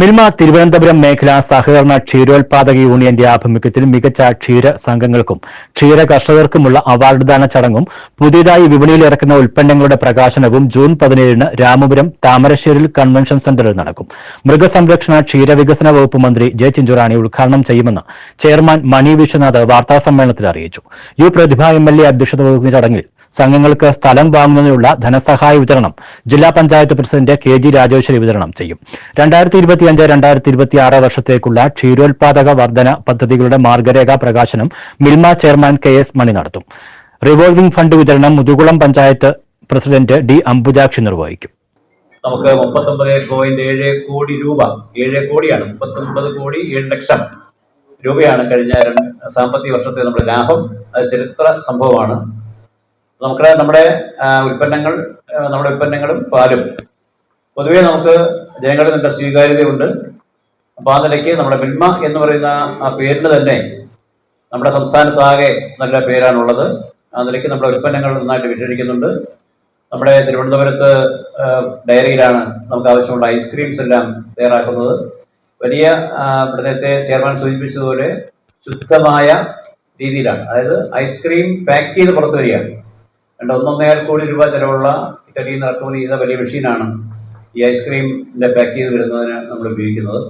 മിൽമ തിരുവനന്തപുരം മേഖല സഹകരണ ക്ഷീരോത്പാദക യൂണിയന്റെ ആഭിമുഖ്യത്തിൽ മികച്ച ക്ഷീര സംഘങ്ങൾക്കും ക്ഷീര കർഷകർക്കുമുള്ള അവാർഡ്ദാന ചടങ്ങും പുതിയതായി വിപണിയിൽ ഇറക്കുന്ന ഉൽപ്പന്നങ്ങളുടെ പ്രകാശനവും ജൂൺ പതിനേഴിന് രാമപുരം താമരശ്ശേരിൽ കൺവെൻഷൻ സെന്ററിൽ നടക്കും. മൃഗസംരക്ഷണ ക്ഷീരവികസന വകുപ്പ് മന്ത്രി ജെ ചിഞ്ചുറാണി ഉദ്ഘാടനം ചെയ്യുമെന്ന് ചെയർമാൻ മണി വിശ്വനാഥ് വാർത്താസമ്മേളനത്തിൽ അറിയിച്ചു. U Prathibha M L A അധ്യക്ഷത വഹിക്കുന്ന ചടങ്ങിൽ സംഘങ്ങൾക്ക് സ്ഥലം വാങ്ങുന്നതിനുള്ള ധനസഹായ വിതരണം ജില്ലാ panchayat president K G Rajeswari വിതരണം ചെയ്യും. രണ്ടായിരത്തി ഇരുപത്തിയഞ്ച് രണ്ടായിരത്തി ഇരുപത്തിയാറ് വർഷത്തേക്കുള്ള ക്ഷീരോത്പാദക വർധന പദ്ധതികളുടെ മാർഗരേഖ പ്രകാശനം Milma chairman K S Mani നടത്തും. റിവോൾവിംഗ് ഫണ്ട് വിതരണം മുതുകുളം പഞ്ചായത്ത് പ്രസിഡന്റ് ഡി അംബുജാക്ഷി നിർവഹിക്കും. നമുക്ക് മുപ്പത്തൊമ്പത് പോയിന്റ് ഏഴ് കോടി രൂപ ഏഴ് കോടിയാണ് മുപ്പത്തൊമ്പത് കോടി ഏഴ് ലക്ഷം രൂപയാണ് കഴിഞ്ഞ സാമ്പത്തിക വർഷത്തെ നമ്മുടെ ലാഭം. അത് ചരിത്ര സംഭവമാണ്. നമുക്ക് നമ്മുടെ ഉൽപ്പന്നങ്ങൾ നമ്മുടെ ഉൽപ്പന്നങ്ങളും പാലും. പൊതുവേ നമുക്ക് ജനങ്ങളിൽ നല്ല സ്വീകാര്യതയുണ്ട്. അപ്പോൾ ആ നിലയ്ക്ക് നമ്മുടെ മിൽമ എന്ന് പറയുന്ന ആ പേരിന് തന്നെ നമ്മുടെ സംസ്ഥാനത്താകെ നല്ല പേരാണുള്ളത്. ആ നിലയ്ക്ക് നമ്മുടെ ഉൽപ്പന്നങ്ങൾ നന്നായിട്ട് വിറ്റഴിക്കുന്നുണ്ട്. നമ്മുടെ തിരുവനന്തപുരത്ത് ഡയറിയിലാണ് നമുക്ക് ആവശ്യമുള്ള ഐസ്ക്രീംസ് എല്ലാം തയ്യാറാക്കുന്നത്. വലിയ നേരത്തെ ചെയർമാൻ സൂചിപ്പിച്ചതുപോലെ ശുദ്ധമായ രീതിയിലാണ്. അതായത് ഐസ്ക്രീം പാക്ക് ചെയ്ത് പുറത്തു വരികയാണ്. രണ്ട് ഒന്നൊന്നേ കോടി രൂപ ചിലവുള്ള ഇറ്റലിയിൽ നിന്ന് ഇറക്കുമതി ചെയ്ത വലിയ മെഷീനാണ് ഈ ഐസ്ക്രീമിന്റെ പാക്ക് ചെയ്ത് വരുന്നതിന് നമ്മൾ ഉപയോഗിക്കുന്നത്.